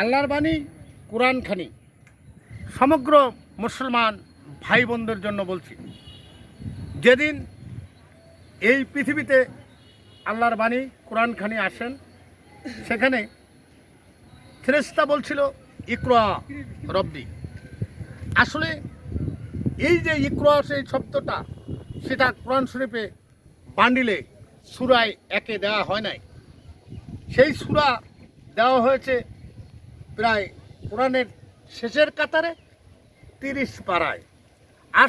আল্লাহর বাণী, কোরআন খানি। সমগ্র মুসলমান ভাই বোনদের জন্য বলছি, যেদিন এই পৃথিবীতে আল্লাহর বাণী, কোরআন খানি আসেন, সেখানে ফেরেস্তা বলছিল, ইকরা রব্বি। আসলে এই যে ইকরা, সেই শব্দটা, সেটা কোরআন শরীফে বান্ডিলে সুরায় একে দেওয়া হয় নাই। সেই সুরা দেওয়া হয়েছে প্রায় কোরআনের শেষের কাতারে তিরিশ পাড়ায়।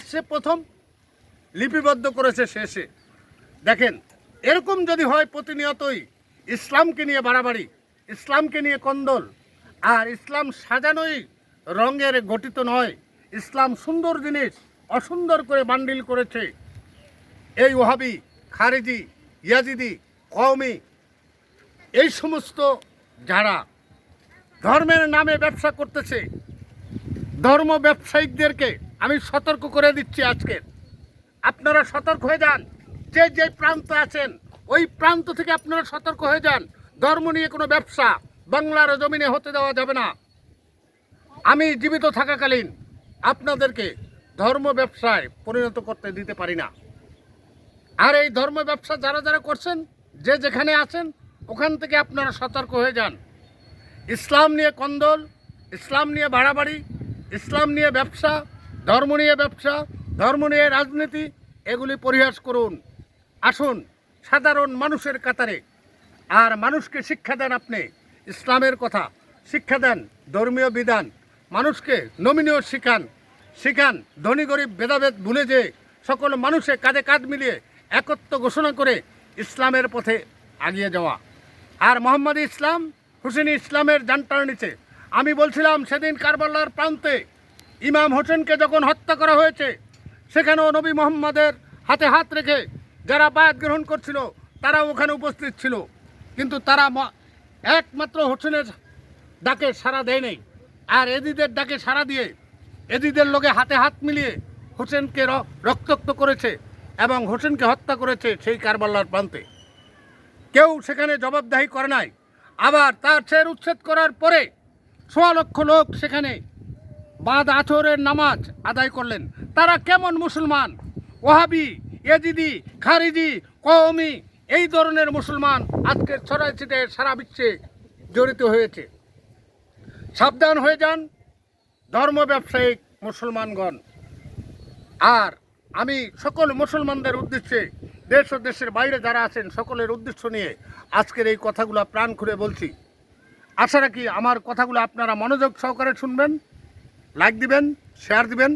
সে প্রথম লিপিবদ্ধ করেছে শেষে। দেখেন, এরকম যদি হয় প্রতিনিয়তই ইসলামকে নিয়ে বাড়াবাড়ি, ইসলামকে নিয়ে কন্দল, আর ইসলাম সাজানোই রঙের গঠিত নয়, ইসলাম সুন্দর জিনিস, অসুন্দর করে বান্ডিল করেছে। এই ওহাবি খারেজি, ইয়াজিদি, কওমি, এই সমস্ত যারা ধর্মের নামে ব্যবসা করতেছে। ধর্ম ব্যবসায়িকদেরকে আমি সতর্ক করে দিচ্ছি আজকের আপনারা সতর্ক হয়ে যান। যে যে প্রান্ত আছেন, ওই প্রান্ত থেকে আপনারা সতর্ক হয়ে যান। ধর্ম নিয়ে কোনো ব্যবসা বাংলার জমিনে হতে দেওয়া যাবে না। আমি জীবিত থাকাকালীন আপনাদেরকে ধর্ম ব্যবসায় পরিণত করতে দিতে পারি না। আর এই ধর্ম ব্যবসা যারা যারা করছেন, যে যেখানে আছেন, ওখান থেকে আপনারা সতর্ক হয়ে যান। ইসলাম নিয়ে কন্দল, ইসলাম নিয়ে বাড়াবাড়ি, ইসলাম নিয়ে ব্যবসা, ধর্ম নিয়ে ব্যবসা, ধর্ম নিয়ে রাজনীতি, এগুলি পরিহাস করুন। আসুন, সাধারণ মানুষের কাতারে। আর মানুষকে শিক্ষা দেন আপনি, ইসলামের কথা। শিক্ষা দেন, ধর্মীয় বিধান। মানুষকে নমিনীয় শিখান। শিখান, ধনী গরিব ভেদাভেদ ভুলে যে সকল মানুষে কাঁধে কাঁধ মিলিয়ে একত্র ঘোষণা করে ইসলামের পথে আগিয়ে যাওয়া। আর মোহাম্মদ ইসলাম হুসেন ইসলামের জানটার নিচে। আমি বলছিলাম সেদিন কারবালার প্রান্তে ইমাম হোসেনকে যখন হত্যা করা হয়েছে, সেখানেও নবী মোহাম্মদের হাতে হাত রেখে যারা বায়াত গ্রহণ করছিল তারা ওখানে উপস্থিত ছিল। কিন্তু তারা একমাত্র হোসেনের ডাকে সাড়া দেয় নাই। আর এদিদের ডাকে সাড়া দিয়ে এদিদের লোকে হাতে হাত মিলিয়ে হোসেনকে রক্তাক্ত করেছে এবং হোসেনকে হত্যা করেছে সেই কারবালার প্রান্তে। কেউ সেখানে জবাবদাহি করে নাই। আবার তার ছের উচ্ছেদ করার পরে সোয়া লক্ষ লোক সেখানে বাদ আছরের নামাজ আদায় করলেন। তারা কেমন মুসলমান? ওহাবি এজিদি খারিজি, কওমি, এই ধরনের মুসলমান আজকের ছড়াই ছিটে সারা বিশ্বে জড়িত হয়েছে। সাবধান হয়ে যান ধর্ম ব্যবসায়িক মুসলমানগণ। আর আমি সকল মুসলমানদের উদ্দেশ্যে দেশ ও দেশের বাইরে যারা আছেন, সকলের উদ্দেশ্য নিয়ে আজকের এই কথাগুলো প্রাণ খুলে বলছি। আশা রাখি আমার কথাগুলো আপনারা মনোযোগ সহকারে শুনবেন লাইক দিবেন শেয়ার দিবেন।